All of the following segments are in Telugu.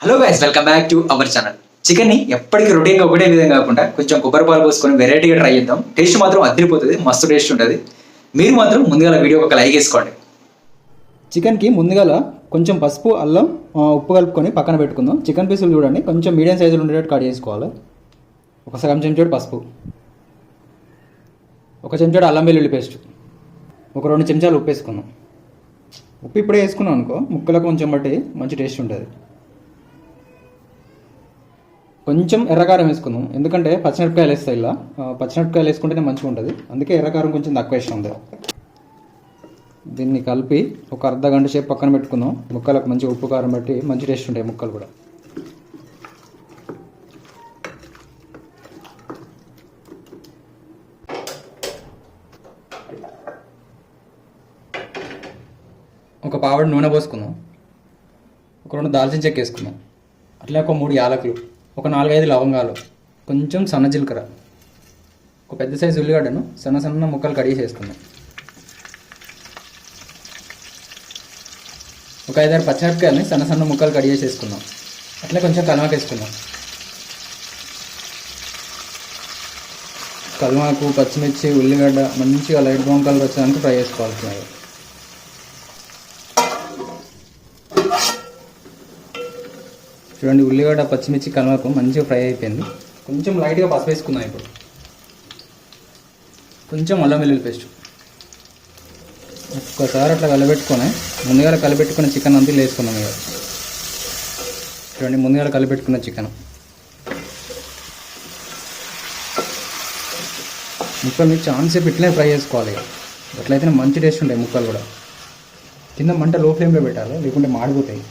Hello guys welcome back to our channel చికెన్ని ఎప్పటికీ రొటీన్గా ఒకటే విధంగా కాకుండా కొంచెం కొబ్బరి పాలు పోసుకొని వెరైటీగా ట్రై చేద్దాం. టేస్ట్ మాత్రం అదిరిపోతుంది మస్తు టేస్ట్ ఉంటుంది. మీరు మాత్రం ముందుగా వీడియో ఒక లైక్ వేసుకోండి చికెన్కి ముందుగా కొంచెం పసుపు అల్లం ఉప్పు కలుపుకొని పక్కన పెట్టుకుందాం. చికెన్ పీసులు చూడండి కొంచెం మీడియం సైజులో ఉండేటట్టు కట్ చేసుకోవాలి. ఒక సగం చెంచాడు పసుపు ఒక చెంచాడు అల్లం వెల్లుల్లి పేస్ట్ ఒక రెండు చెంచాలు ఉప్పు వేసుకుందాం. ఉప్పు ఇప్పుడే వేసుకున్నాం అనుకో ముక్కలకు కొంచెం బట్టి మంచి టేస్ట్ ఉంటుంది. కొంచెం ఎర్రకారం వేసుకుందాం. ఎందుకంటే పచ్చిమిరపకాయలు వేస్తాయి ఇలా. పచ్చిమిరపకాయలు వేసుకుంటేనే మంచిగా ఉంటుంది. అందుకే ఎర్రకారం కొంచెం తక్కువ ఇష్టం ఉంది దీన్ని కలిపి ఒక అర్ధ గంట సేపు పక్కన పెట్టుకుందాం. ముక్కలకు మంచి ఉప్పు కారం పెట్టి మంచి టేస్ట్ ఉంటాయి ముక్కలు కూడా. ఒక పావడి నూనె పోసుకుందాం. ఒక రెండు దాల్చిన చెక్క వేసుకుందాం. అట్లే ఒక మూడు యాలకులు. ఒక నాలుగైదు లవంగాలు కొంచెం సన్న జీలకర్ర. ఒక పెద్ద సైజు ఉల్లిగడ్డను సన్న సన్న ముక్కలు కడిగి ఒక ఐదారు పచ్చిమిరపకాయలని సన్న సన్న ముక్కలు కడిగి అట్లా అట్లే కొంచెం కలమాకు వేసుకుందాం కల్మాకు పచ్చిమిర్చి ఉల్లిగడ్డ మంచిగా లైట్ బ్రౌన్ కలర్ వచ్చేదానికి ఫ్రై చేసుకోవాలి చూడండి ఉల్లిగడ్డ పచ్చిమిర్చి కలవకు మంచిగా ఫ్రై అయిపోయింది. కొంచెం లైట్గా పసుపు వేసుకుందాం ఇప్పుడు. కొంచెం అల్లం వెల్లుల్లి పేస్ట్. ఒక్కసారి అట్లా కలబెట్టుకొని ముందుగా కలబెట్టుకున్న చికెన్ అంతా వేసుకుందాం ఇక. చూడండి ముందుగా కలబెట్టుకున్న చికెన్. ముక్కలు మీరు ఛాన్స్ సేపు ఇట్లనే ఫ్రై చేసుకోవాలి ఇక. అట్లయితేనే మంచి టేస్ట్ ఉంటాయి ముక్కలు కూడా. కింద మంట లో ఫ్లేమ్లో పెట్టాలి లేకుంటే మాడిపోతాయి.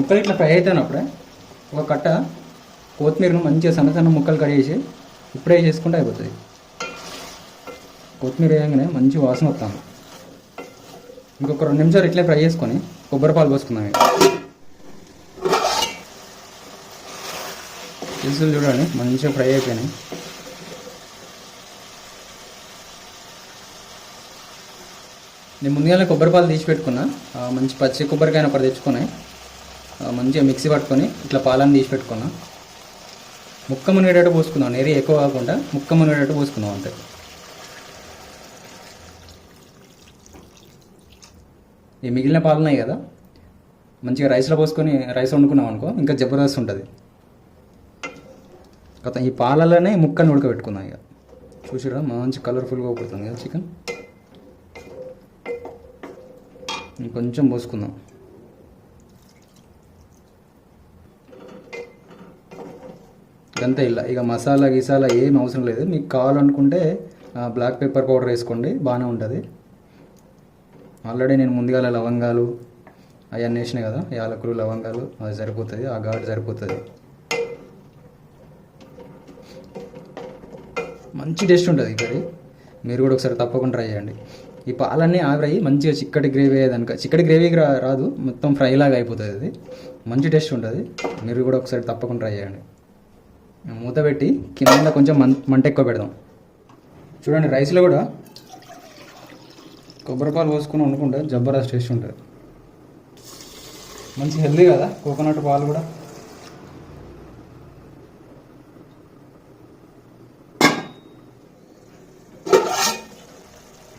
ముక్కలు ఇట్లా ఫ్రై అవుతున్నప్పుడే ఒక కట్ట కొత్తిమీరను మంచిగా సన్న సన్న ముక్కలు కడిగేసి ఇప్పుడే చేసుకుంటే అయిపోతుంది. కొత్తిమీర వేయగానే మంచి వాసన వస్తాను ఇంకొక రెండు నిమిషాలు ఇట్లే ఫ్రై చేసుకొని కొబ్బరి పాలు పోసుకుందాం పీసులు చూడండి మంచిగా ఫ్రై అయిపోయినాయి. నేను ముందుగానే కొబ్బరి పాలు తీసి పెట్టుకున్నా. మంచి పచ్చి కొబ్బరికాయ ఒకటి తెచ్చుకున్నాయి. మంచిగా మిక్సీ పట్టుకొని ఇట్లా పాలను తీసి పెట్టుకున్నా. ముక్క మునిగేటట్టు పోసుకుందాం నేరి ఎక్కువ కాకుండా ముక్క మునిగేటట్టు పోసుకుందాం అంతే. ఈ మిగిలిన పాలు ఉన్నాయి కదా మంచిగా రైస్లో పోసుకొని రైస్ వండుకున్నాం అనుకో ఇంకా జబర్దస్త్ ఉంటుంది. గత ఈ పాలలోనే ముక్కని ఉడకబెట్టుకుందాం ఇక. చూసిరా మంచి కలర్ఫుల్గా అవుతుంది కదా చికెన్ కొంచెం పోసుకుందాం. ఇదంతా ఇలా. ఇక మసాలా గిసాలా ఏం అవసరం లేదు. మీకు కావాలనుకుంటే బ్లాక్ పెప్పర్ పౌడర్ వేసుకోండి. బాగానే ఉంటుంది. ఆల్రెడీ నేను ముందుగా లవంగాలు అవన్నీ వేసినాయి కదా యాలకులు లవంగాలు అది సరిపోతుంది. ఆ ఘాటు సరిపోతుంది. మంచి టేస్ట్ ఉంటుంది ఈ కర్రీ. మీరు కూడా ఒకసారి తప్పకుండా ట్రై చేయండి. ఈ పాలన్నీ ఆవిరయ్యి మంచిగా చిక్కటి గ్రేవీ అయ్యేదానిక చిక్కటి గ్రేవీకి రాదు. మొత్తం ఫ్రై లాగా అయిపోతుంది అది. మంచి టేస్ట్ ఉంటుంది. మీరు కూడా ఒకసారి తప్పకుండా ట్రై చేయండి. మూత పెట్టి కింద కొంచెం మం మంట ఎక్కువ పెడదాం. చూడండి రైస్లో కూడా కొబ్బరిపాలు పోసుకుని పోసుకొని వండుకుంటే జబర్దస్త్ టేస్ట్ ఉంటుంది. మంచి హెల్దీ కదా కోకోనట్ పాలు కూడా.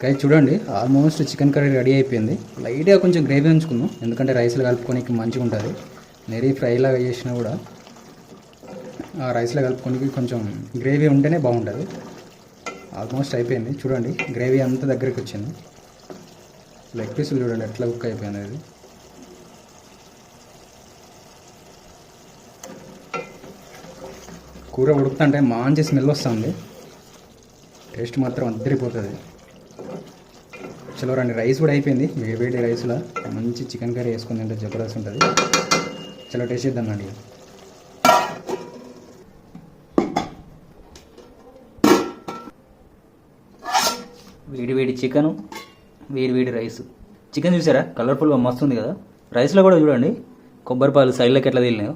గైస్ చూడండి ఆల్మోస్ట్ చికెన్ కర్రీ రెడీ అయిపోయింది. లైట్గా కొంచెం గ్రేవీ ఉంచుకుందాం ఎందుకంటే రైస్లో కలుపుకోనికి మంచిగా ఉంటుంది నెరీ ఫ్రైలాగా చేసినా కూడా రైస్లో కలుపుకొని కొంచెం గ్రేవీ ఉంటేనే బాగుంటుంది ఆల్మోస్ట్ అయిపోయింది. చూడండి గ్రేవీ అంతా దగ్గరికి వచ్చింది. లెగ్ పీసులు చూడండి ఎట్లా కుక్ అయిపోయింది అది. కూర ఉడుకుతుంటే మంచి స్మెల్ వస్తుంది. టేస్ట్ మాత్రం అద్దరిపోతుంది. చలో రండి రైస్ కూడా అయిపోయింది. వేడి వేడి రైస్లో మంచి చికెన్ కర్రీ వేసుకుని తింటే జబర్దస్త్ ఉంటుంది. చలో టేస్ట్ చేద్దాం అండి వేడి వేడి చికెను వేడివేడి రైస్. చికెన్ చూసారా? కలర్ఫుల్గా మస్తు ఉంది కదా? రైస్లో కూడా చూడండి. కొబ్బరిపాలు సైడ్లోకి ఎట్లా తీలినాయో.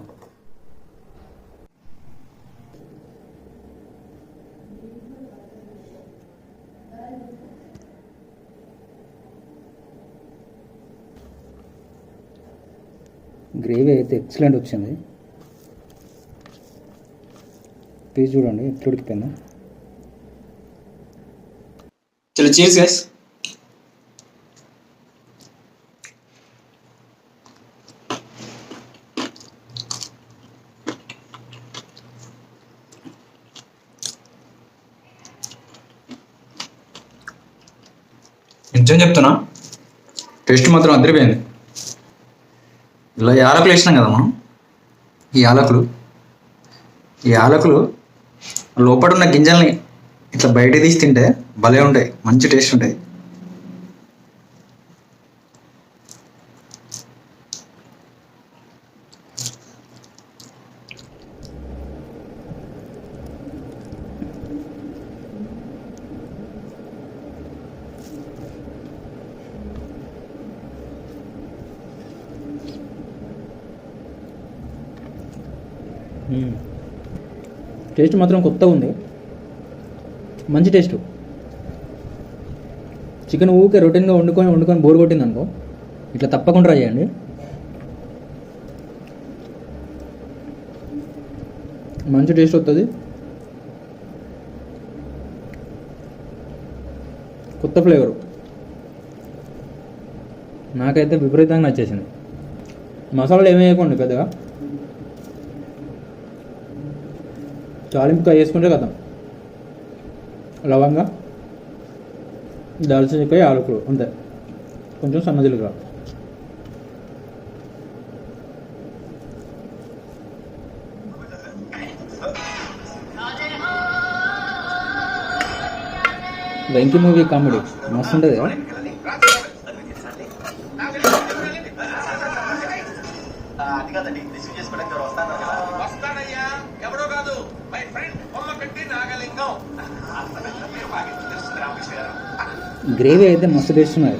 గ్రేవీ అయితే ఎక్సలెంట్ వచ్చింది. పీస్ చూడండి ఎట్లా చలో చేసి గైస్ నిజం చెప్తున్నా? టేస్ట్ మాత్రం అదిరిపోయింది. ఇలా యాలకులు వేసినాం కదా మనం. ఈ యాలకులు ఈ యాలకులు లోపల ఉన్న గింజల్ని ఇట్లా బయట తీసి తింటే భలే ఉంటాయి మంచి టేస్ట్ ఉంటాయి. Hmm. టేస్ట్ మాత్రం కొత్తగా ఉంది మంచి టేస్ట్. చికెన్ ఊకే రొటీన్గా వండుకొని వండుకొని బోర్ కొట్టింది అనుకో ఇట్లా తప్పకుండా ట్రై చేయండి. మంచి టేస్ట్ వస్తుంది కొత్త ఫ్లేవరు. నాకైతే విపరీతంగా నచ్చేసింది. మసాలాలు ఏమి వేయకండి పెద్దగా. చాలింపుగా వేసుకుంటే కదా లవంగా దాల్చిన చెక్క యాలకులు అంతే. కొంచెం సన్నజిలుగా వెంకీ మూవీ కామెడీ. మస్తు ఉంటుంది కదా. వస్తానయ్యా. ఎవడో కాదు. మై ఫ్రెండ్ గ్రేవీ అయితే మస్తు టేస్ట్ ఉన్నది.